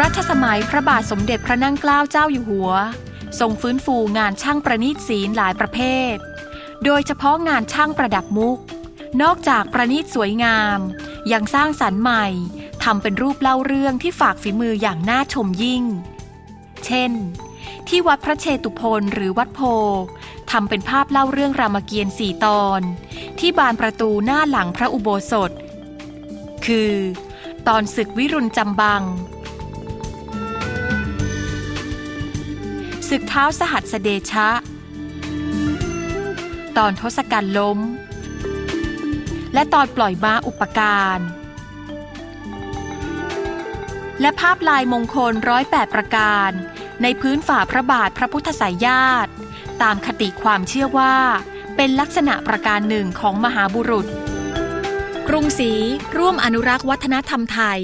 รัชสมัยพระบาทสมเด็จพระนั่งเกล้าเจ้าอยู่หัว ทรงฟื้นฟูงานช่างประณีตศิลป์หลายประเภท โดยเฉพาะงานช่างประดับมุก นอกจากประณีตสวยงาม ยังสร้างสรรค์ใหม่ทำเป็นรูปเล่าเรื่องที่ฝากฝีมืออย่างน่าชมยิ่ง เช่น ที่วัดพระเชตุพนหรือวัดโพทำเป็นภาพเล่าเรื่องรามเกียรติ์สี่ตอน ที่บานประตูหน้าหลังพระอุโบสถ คือ ตอนศึกวิรุณจำบัง ศึกเท้าสหัสเดชะ ตอนทศกัณฐ์ล้ม และตอนปล่อยม้าอุปการ และภาพลายมงคลร้อยแปดประการ ในพื้นฝ่าพระบาทพระพุทธสายญาติ ตามคติความเชื่อว่า เป็นลักษณะประการหนึ่งของมหาบุรุษ กรุงศรีร่วมอนุรักษ์วัฒนธรรมไทย